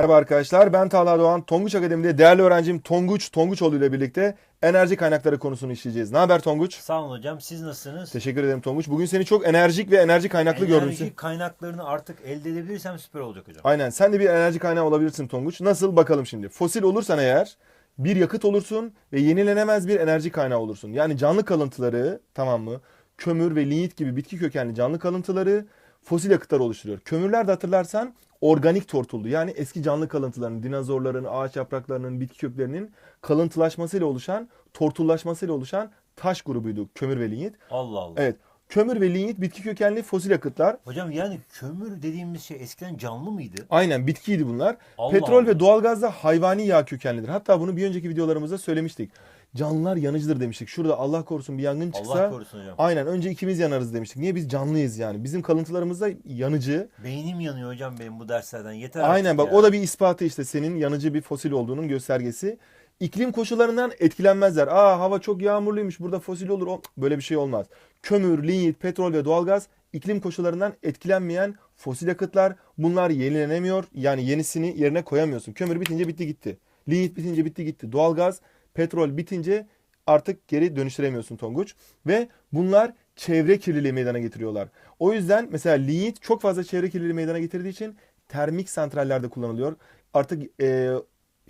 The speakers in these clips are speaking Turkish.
Merhaba arkadaşlar ben Talha Doğan. Tonguç Akademi'de değerli öğrencim Tonguç Tonguçoğlu ile birlikte enerji kaynakları konusunu işleyeceğiz. Ne haber Tonguç? Sağ olun hocam. Siz nasılsınız? Teşekkür ederim Tonguç. Bugün seni çok enerjik ve enerji kaynaklı gördüm. Enerji kaynaklarını artık elde edebilirsem süper olacak hocam. Aynen sen de bir enerji kaynağı olabilirsin Tonguç. Nasıl bakalım şimdi. Fosil olursan eğer bir yakıt olursun ve yenilenemez bir enerji kaynağı olursun. Yani canlı kalıntıları tamam mı? Kömür ve lignit gibi bitki kökenli canlı kalıntıları fosil yakıtlar oluşturuyor. Kömürler de hatırlarsan organik tortuldu. Yani eski canlı kalıntıların, dinozorların, ağaç yapraklarının, bitki köklerinin kalıntılaşmasıyla oluşan, tortullaşmasıyla oluşan taş grubuydu kömür ve lignit. Allah Allah. Evet. Kömür ve lignit bitki kökenli fosil yakıtlar. Hocam yani kömür dediğimiz şey eskiden canlı mıydı? Aynen bitkiydi bunlar. Allah Petrol Allah. ve doğalgaz da hayvani yağ kökenlidir. Hatta bunu bir önceki videolarımızda söylemiştik. Canlılar yanıcıdır demiştik. Şurada Allah korusun bir yangın çıksa Allah korusun hocam. aynen önce ikimiz yanarız demiştik. Niye biz canlıyız yani? Bizim kalıntılarımız da yanıcı. Beynim yanıyor hocam benim bu derslerden. Yeter Aynen bak ya. o da bir ispatı işte senin yanıcı bir fosil olduğunun göstergesi. İklim koşullarından etkilenmezler. Aa hava çok yağmurluymuş burada fosil olur. O- Böyle bir şey olmaz. Kömür, lignit, petrol ve doğalgaz iklim koşullarından etkilenmeyen fosil yakıtlar. Bunlar yenilenemiyor. Yani yenisini yerine koyamıyorsun. Kömür bitince bitti gitti. Lignit bitince bitti gitti. Doğalgaz, petrol bitince artık geri dönüştüremiyorsun Tonguç. Ve bunlar çevre kirliliği meydana getiriyorlar. O yüzden mesela lignit çok fazla çevre kirliliği meydana getirdiği için termik santrallerde kullanılıyor. Artık e,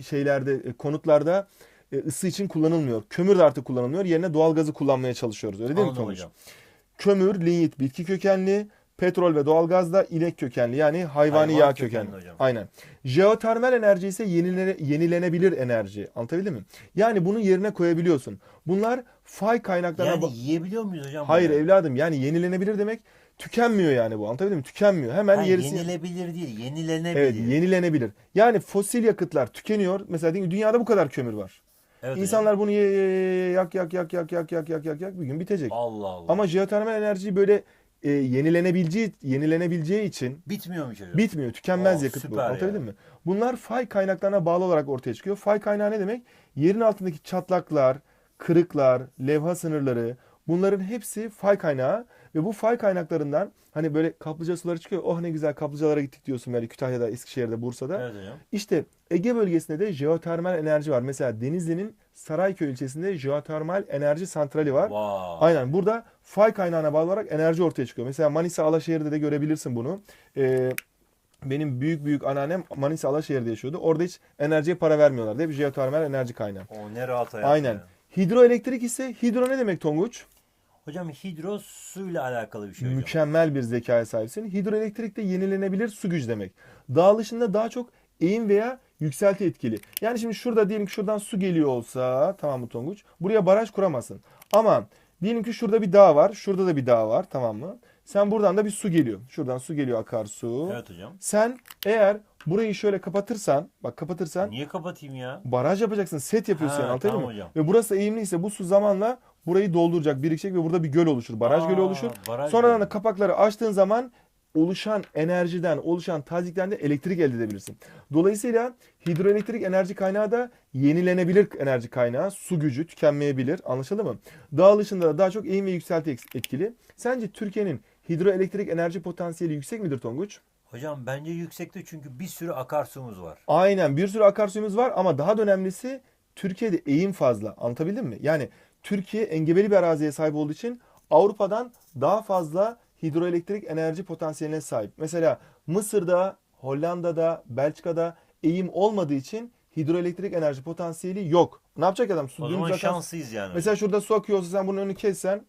şeylerde e, konutlarda e, ısı için kullanılmıyor. Kömür de artık kullanılmıyor. Yerine doğalgazı kullanmaya çalışıyoruz. Öyle değil mi Anladım Tonguç? hocam. Kömür, lignit bitki kökenli, petrol ve doğalgaz da inek kökenli yani hayvani Hayvan yağ kökenli kökenli. Aynen. Jeotermal enerji ise yenilene- yenilenebilir enerji. Anlatabildim mi? Yani bunu yerine koyabiliyorsun. Bunlar fay kaynaklarına Yani yiyebiliyor muyuz hocam? Hayır bunu? evladım yani yenilenebilir demek tükenmiyor yani bu. Anlatabildim mi? Tükenmiyor. Hemen Ha, yerisi yenilebilir değil, yenilenebilir. Evet, yenilenebilir. Yani fosil yakıtlar tükeniyor. Mesela dünyada bu kadar kömür var. Evet hocam. İnsanlar bunu ye, ye, ye, yak yak yak yak yak yak yak yak yak bir gün bitecek. Allah Allah. Ama jeotermal enerji böyle e, yenilenebileceği yenilenebileceği için Bitmiyormuş hocam. bitmiyor. Tükenmez Aa, yakıt bu. Anlatabildim mi? Bunlar fay kaynaklarına bağlı olarak ortaya çıkıyor. Fay kaynağı ne demek? Yerin altındaki çatlaklar, kırıklar, levha sınırları bunların hepsi fay kaynağı ve bu fay kaynaklarından hani böyle kaplıca suları çıkıyor. Oh ne güzel kaplıcalara gittik diyorsun böyle Kütahya'da, Eskişehir'de, Bursa'da. Evet hocam. İşte Ege bölgesinde de jeotermal enerji var. Mesela Denizli'nin Sarayköy ilçesinde jeotermal enerji santrali var. Vay. Aynen burada fay kaynağına bağlı olarak enerji ortaya çıkıyor. Mesela Manisa Alaşehir'de de görebilirsin bunu. Ee, benim büyük büyük anneannem Manisa Alaşehir'de yaşıyordu. Orada hiç enerjiye para vermiyorlardı. Hep jeotermal enerji kaynağı. O ne rahat hayat Aynen. ya. Hidroelektrik ise hidro ne demek Tonguç? Hocam hidro suyla alakalı bir şey hocam. Mükemmel bir zekaya sahipsin. Hidroelektrik de yenilenebilir su gücü demek. Dağılışında daha çok eğim veya yükselti etkili. Yani şimdi şurada diyelim ki şuradan su geliyor olsa tamam mı Tonguç? Buraya baraj kuramazsın. Ama diyelim ki şurada bir dağ var. Şurada da bir dağ var tamam mı? Sen buradan da bir su geliyor. Şuradan su geliyor akarsu. Evet hocam. Sen eğer burayı şöyle kapatırsan bak kapatırsan Niye kapatayım ya? baraj yapacaksın. Set yapıyorsun Ha, yani anladın tamam mı? hocam. Ve burası eğimliyse bu su zamanla burayı dolduracak, birikecek ve burada bir göl oluşur. Baraj Aa, gölü oluşur. baraj Sonradan da kapakları açtığın zaman oluşan enerjiden, oluşan tazikten de elektrik elde edebilirsin. Dolayısıyla hidroelektrik enerji kaynağı da yenilenebilir enerji kaynağı. Su gücü tükenmeyebilir. Anlaşıldı mı? Dağılışında da daha çok eğim ve yükselti etkili. Sence Türkiye'nin hidroelektrik enerji potansiyeli yüksek midir Tonguç? Hocam bence yüksekte çünkü bir sürü akarsumuz var. Aynen bir sürü akarsuyumuz var ama daha da önemlisi Türkiye'de eğim fazla. Anlatabildim mi? Yani Türkiye engebeli bir araziye sahip olduğu için Avrupa'dan daha fazla hidroelektrik enerji potansiyeline sahip. Mesela Mısır'da, Hollanda'da, Belçika'da eğim olmadığı için hidroelektrik enerji potansiyeli yok. Ne yapacak adam? Su O zaman akan- şanslıyız yani. Mesela şurada su akıyorsa sen bunun önünü kessen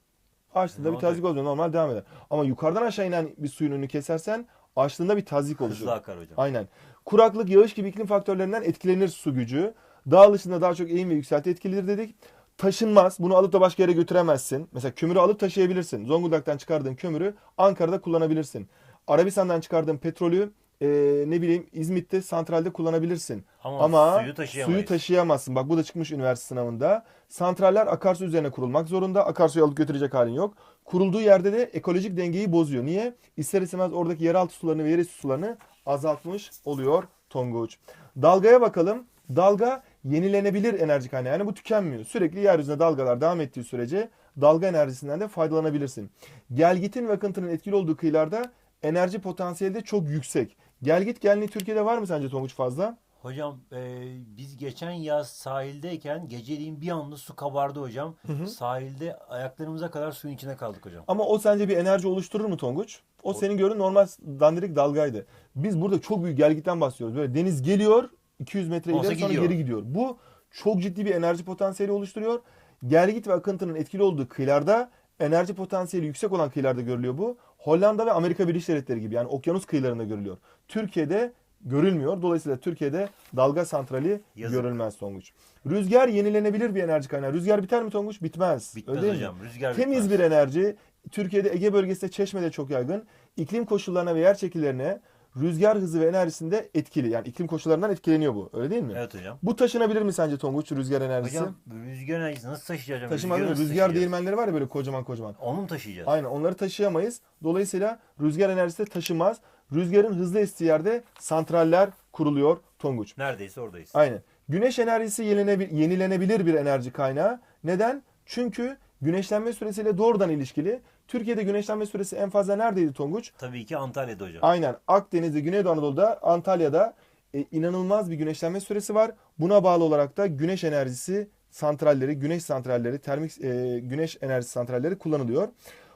açtığında Ne bir olacak? tazik oluyor. Normal devam eder. Ama yukarıdan aşağı inen bir suyun önünü kesersen açtığında bir tazik oluşur. Hızlı akar hocam. Aynen. Kuraklık, yağış gibi iklim faktörlerinden etkilenir su gücü. Dağılışında daha çok eğim ve yükselti etkilidir dedik. Taşınmaz. Bunu alıp da başka yere götüremezsin. Mesela kömürü alıp taşıyabilirsin. Zonguldak'tan çıkardığın kömürü Ankara'da kullanabilirsin. Arabistan'dan çıkardığın petrolü e, ne bileyim İzmit'te santralde kullanabilirsin. Ama Ama suyu suyu taşıyamazsın. Bak bu da çıkmış üniversite sınavında. Santraller akarsu üzerine kurulmak zorunda. Akarsuyu alıp götürecek halin yok. Kurulduğu yerde de ekolojik dengeyi bozuyor. Niye? İster istemez oradaki yeraltı sularını ve yerüstü sularını azaltmış oluyor Tonguç. Dalgaya bakalım. Dalga yenilenebilir enerji kaynağı. Yani bu tükenmiyor. Sürekli yeryüzünde dalgalar devam ettiği sürece dalga enerjisinden de faydalanabilirsin. Gelgitin ve akıntının etkili olduğu kıyılarda enerji potansiyeli de çok yüksek. Gelgit gelini Türkiye'de var mı sence Tonguç fazla? Hocam e, biz geçen yaz sahildeyken geceliğin bir anda su kabardı hocam. Sahilde ayaklarımıza kadar suyun içine kaldık hocam. Ama o sence bir enerji oluşturur mu Tonguç? O senin gördüğün normal dandirik dalgaydı. Biz burada çok büyük gelgitten bahsediyoruz. Böyle deniz geliyor 200 metre ileri sonra gidiyor. geri gidiyor. Bu çok ciddi bir enerji potansiyeli oluşturuyor. Gelgit ve akıntının etkili olduğu kıyılarda enerji potansiyeli yüksek olan kıyılarda görülüyor bu. Hollanda ve Amerika Birleşik Devletleri gibi yani okyanus kıyılarında görülüyor. Türkiye'de görülmüyor. Dolayısıyla Türkiye'de dalga santrali Yazık. görülmez Tonguç. Rüzgar yenilenebilir bir enerji kaynağı. Rüzgar biter mi Tonguç? Bitmez. Bitmez Öyle değil mi? hocam. Rüzgar Temiz bitmez. bir enerji. Türkiye'de Ege bölgesinde Çeşme'de çok yaygın. İklim koşullarına ve yer şekillerine rüzgar hızı ve enerjisinde etkili. Yani iklim koşullarından etkileniyor bu. Öyle değil mi? Evet hocam. Bu taşınabilir mi sence Tonguç rüzgar enerjisi? Hocam rüzgar enerjisi nasıl taşıyacağız hocam? Taşımaz Rüzgar taşıyacağız? değirmenleri var ya böyle kocaman kocaman. Onu mu taşıyacağız? Aynen onları taşıyamayız. Dolayısıyla rüzgar enerjisi de taşınmaz. Rüzgarın hızlı estiği yerde santraller kuruluyor Tonguç. Neredeyse oradayız. Aynen. Güneş enerjisi yenilenebil- yenilenebilir bir enerji kaynağı. Neden? Çünkü güneşlenme süresiyle doğrudan ilişkili. Türkiye'de güneşlenme süresi en fazla neredeydi Tonguç? Tabii ki Antalya'da hocam. Aynen. Akdeniz'de, Güneydoğu Anadolu'da, Antalya'da e, inanılmaz bir güneşlenme süresi var. Buna bağlı olarak da güneş enerjisi santralleri, güneş santralleri, termik e, güneş enerjisi santralleri kullanılıyor.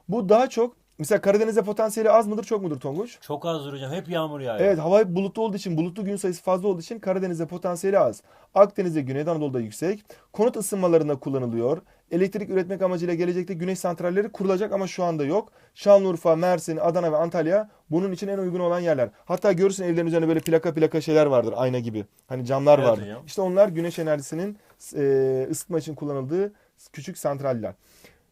Bu daha çok mesela Karadeniz'de potansiyeli az mıdır, çok mudur Tonguç? Çok azdır hocam. Hep yağmur yağıyor. Evet hava hep bulutlu olduğu için bulutlu gün sayısı fazla olduğu için Karadeniz'de potansiyeli az. Akdeniz'de Güneydoğu Anadolu'da yüksek. Konut ısınmalarında kullanılıyor. Elektrik üretmek amacıyla gelecekte güneş santralleri kurulacak ama şu anda yok. Şanlıurfa, Mersin, Adana ve Antalya bunun için en uygun olan yerler. Hatta görürsün evlerin üzerinde böyle plaka plaka şeyler vardır ayna gibi. Hani camlar Evet vardır. hocam. İşte onlar güneş enerjisinin e, ısıtma için kullanıldığı küçük santraller.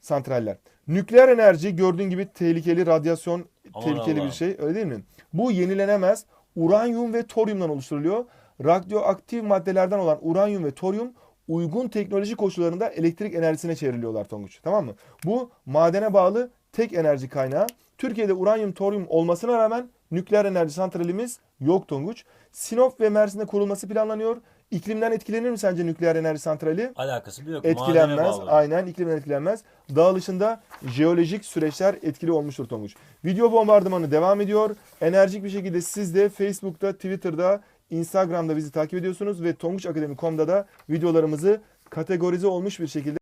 Santraller. Nükleer enerji gördüğün gibi tehlikeli radyasyon Aman tehlikeli bir Allah'ım. şey öyle değil mi? Bu yenilenemez uranyum ve toryumdan oluşturuluyor. Radyoaktif maddelerden olan uranyum ve toryum uygun teknoloji koşullarında elektrik enerjisine çevriliyorlar Tonguç. Tamam mı? Bu madene bağlı tek enerji kaynağı. Türkiye'de uranyum, toryum olmasına rağmen nükleer enerji santralimiz yok Tonguç. Sinop ve Mersin'de kurulması planlanıyor. İklimden etkilenir mi sence nükleer enerji santrali? Alakası bile yok. Etkilenmez. Aynen iklimden etkilenmez. Dağılışında jeolojik süreçler etkili olmuştur Tonguç. Video bombardımanı devam ediyor. Enerjik bir şekilde siz de Facebook'ta, Twitter'da, Instagram'da bizi takip ediyorsunuz ve tonguçakademi.com'da da videolarımızı kategorize olmuş bir şekilde